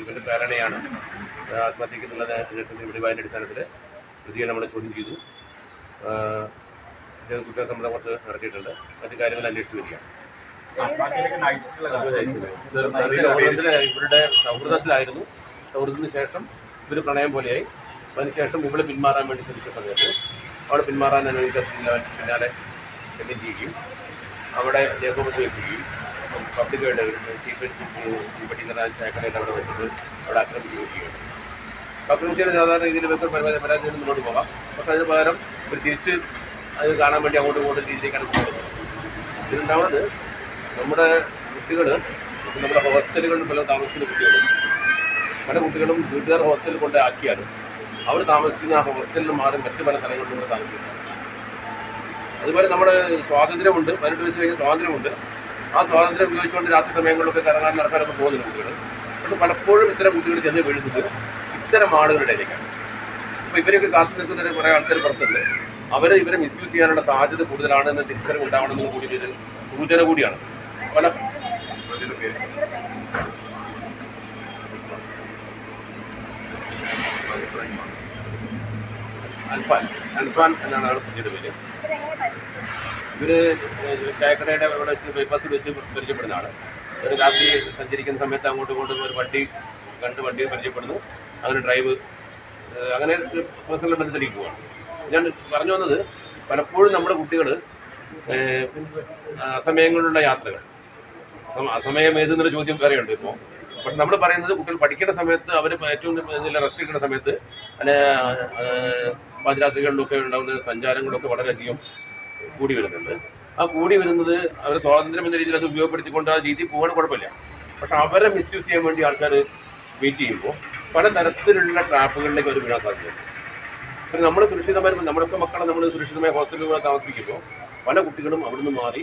ഇവരുടെ പ്രേരണയാണ് ആത്മഹത്യക്ക് എന്നുള്ള വെളിവായതിന്റെ അടിസ്ഥാനത്തിൽ പ്രതിയെ നമ്മൾ ചോദ്യം ചെയ്തു. കുറ്റ സമ്മതം കുറച്ച് നടത്തിയിട്ടുണ്ട് മറ്റു കാര്യങ്ങൾ അന്വേഷിച്ച് വരികയാണ് അറിയില്ല, ഇവരുടെ സൗഹൃദത്തിലായിരുന്നു. സൗഹൃദത്തിന് ശേഷം ഇവർ പ്രണയം പോലെയായി. അതിനുശേഷം ഇവൾ പിന്മാറാൻ വേണ്ടി ശ്രമിച്ച സമയത്ത് അവിടെ പിന്മാറാൻ അനുവദിക്കത്തില്ല പിന്നാലെ ചെയ്യുകയും അവിടെ ദേഹോപത്ത് വയ്ക്കുകയും പബ്ലിക്കായിട്ട് തീപ്പെട്ടിക്കുന്ന ചായക്കടയിൽ അവിടെ വെച്ചത് അവിടെ ആക്രമിക്കുകയും ചെയ്യുകയാണ് ആക്രമിച്ചതിന് സാധാരണ രീതിയിൽ വെക്ക പരാജയം മുന്നോട്ട് പോകാം. പക്ഷേ അതിന് പകരം ഒരു തിരിച്ച് അത് കാണാൻ വേണ്ടി അങ്ങോട്ടും ഇങ്ങോട്ടും രീതിയിലേക്കാണ് പോകുന്നത്. ഇതുണ്ടാവുന്നത് നമ്മുടെ കുട്ടികൾ നമ്മുടെ ഹോസ്റ്റലുകളിൽ പല താമസിക്കുന്ന കുട്ടികളും പല കുട്ടികളും വീട്ടുകാർ ഹോസ്റ്റലിൽ കൊണ്ട് ആക്കിയാലും അവർ താമസിക്കുന്ന ആ ഹോസ്റ്റലിൽ മാറി മറ്റു പല സ്ഥലങ്ങളിലും താമസിക്കുന്നു അതുപോലെ നമ്മുടെ സ്വാതന്ത്ര്യമുണ്ട് പതിനെട്ട് വയസ്സ് കഴിഞ്ഞ സ്വാതന്ത്ര്യമുണ്ട്. ആ സ്വാതന്ത്ര്യം ഉപയോഗിച്ചുകൊണ്ട് രാത്രി സമയങ്ങളിലൊക്കെ കറങ്ങാൻ നടക്കാനൊക്കെ പോകുന്നുണ്ട് കുട്ടികൾ. പക്ഷെ പലപ്പോഴും ഇത്തരം കുട്ടികൾ ചെന്ന് വീഴുന്നത് ഇത്തരം ആളുകളുടെ ഇടയിലേക്കാണ് അപ്പോൾ ഇവരൊക്കെ കാത്തു നിൽക്കുന്ന കുറേ ആൾക്കാർ പുറത്തുണ്ട്. അവർ ഇവരെ മിസ്യൂസ് ചെയ്യാനുള്ള സാധ്യത കൂടുതലാണ് എന്ന തിരിച്ചറിവ് ഉണ്ടാവണമെന്ന് കൂടി ഒരു സൂചന കൂടിയാണ്. പല അൽഫാൻ. അൽഫാൻ എന്നാണ് ആൾ പ്രതിയുടെ പേര്. ഇവർ ചായക്കടയുടെ ഇവിടെ വെച്ച് ബൈപ്പാസിൽ വെച്ച് പരിചയപ്പെടുന്ന ആൾ ഒരു രാത്രി സഞ്ചരിക്കുന്ന സമയത്ത് അങ്ങോട്ടും ഇങ്ങോട്ടും ഒരു വണ്ടി കണ്ട് വണ്ടി പരിചയപ്പെടുന്നു. അങ്ങനെ ഡ്രൈവ് അങ്ങനെ പേഴ്സണൽ ബന്ധത്തിലേക്ക് പോവാണ്. ഞാൻ പറഞ്ഞു വന്നത് പലപ്പോഴും നമ്മുടെ കുട്ടികൾ അസമയങ്ങളിലുള്ള യാത്രകൾ. അസമ- അസമയം ഏതെന്നൊരു ചോദ്യം വേറെയുണ്ട് ഇപ്പോൾ പക്ഷെ നമ്മൾ പറയുന്നത് കുട്ടികൾ പഠിക്കേണ്ട സമയത്ത് അവർ ഏറ്റവും നല്ല റെസ്റ്റ് എടുക്കുന്ന സമയത്ത് അല്ലെ പാതിരാത്രികളിലൊക്കെ ഉണ്ടാകുന്ന സഞ്ചാരങ്ങളൊക്കെ വളരെയധികം കൂടി വരുന്നുണ്ട്. ആ കൂടി വരുന്നത് അവരെ സ്വാതന്ത്ര്യം എന്ന രീതിയിൽ അത് ഉപയോഗപ്പെടുത്തിക്കൊണ്ട് ആ രീതി പോകാൻ കുഴപ്പമില്ല. പക്ഷെ അവരെ മിസ്യൂസ് ചെയ്യാൻ വേണ്ടി ആൾക്കാർ മീറ്റ് ചെയ്യുമ്പോൾ പല തരത്തിലുള്ള ട്രാപ്പുകളിലേക്ക് അവർ വീഴാൻ സാധ്യതയുണ്ട്. പിന്നെ നമ്മൾ സുരക്ഷിതമായി നമ്മളൊക്കെ മക്കളെ നമ്മൾ സുരക്ഷിതമായ ഹോസ്റ്റലുകളിൽ താമസിപ്പിക്കുമ്പോൾ പല കുട്ടികളും അവിടുന്ന് മാറി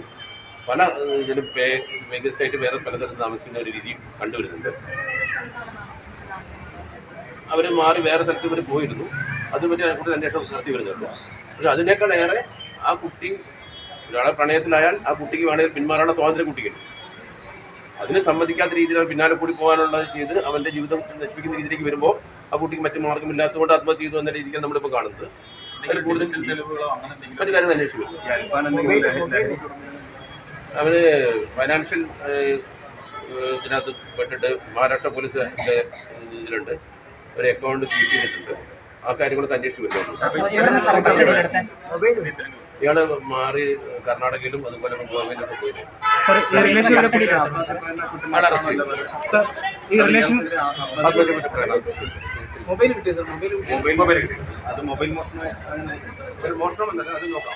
പല ഇതിലും പേ വേഗസ്റ്റായിട്ട് വേറെ പലതരത്തിൽ താമസിക്കുന്ന ഒരു രീതി കണ്ടുവരുന്നുണ്ട്. അവർ മാറി വേറെ സ്ഥലത്ത് ഇവർ പോയിരുന്നു. അത് ഇവർ കൂടുതൽ അന്വേഷണം നടത്തി വരുന്നുണ്ട്. പക്ഷെ അതിനേക്കാൾ ഏറെ ആ കുട്ടി ഒരാളെ പ്രണയത്തിലായാൽ ആ കുട്ടിക്ക് വേണമെങ്കിൽ പിന്മാറാനുള്ള സ്വാതന്ത്ര്യം കുട്ടിക്കുണ്ട് അതിന് സമ്മതിക്കാത്ത രീതിയിൽ അവർ പിന്നാലെ കൂടി പോകാനുള്ളത് ചെയ്ത് അവന്റെ ജീവിതം നശിപ്പിക്കുന്ന രീതിയിലേക്ക് വരുമ്പോൾ ആ കുട്ടിക്ക് മറ്റു മാർഗമില്ലാത്തതുകൊണ്ട് ആത്മഹത്യ ചെയ്തു എന്ന രീതിക്കാണ് നമ്മളിപ്പോൾ കാണുന്നത്. അതിൽ കൂടുതൽ മറ്റു കാര്യങ്ങൾ അന്വേഷിക്കും അവന് ഫൈനാൻഷ്യൽ ഇതിനകത്ത് പെട്ടിട്ട് മഹാരാഷ്ട്ര പോലീസ് ഇതിലുണ്ട്. ഒരു അക്കൗണ്ട് സീസ് ചെയ്തിട്ടുണ്ട്. ആ കാര്യങ്ങളൊക്കെ അന്വേഷിച്ച് വരുന്നുണ്ട്. ഇയാൾ മാറി കർണാടകയിലും അതുപോലെ ഗോവയിലൊക്കെ പോയിരുന്നു അറസ്റ്റ്. മൊബൈൽ കിട്ടി. അത് മോഷണം മോഷണമല്ല അത് നോക്കാം.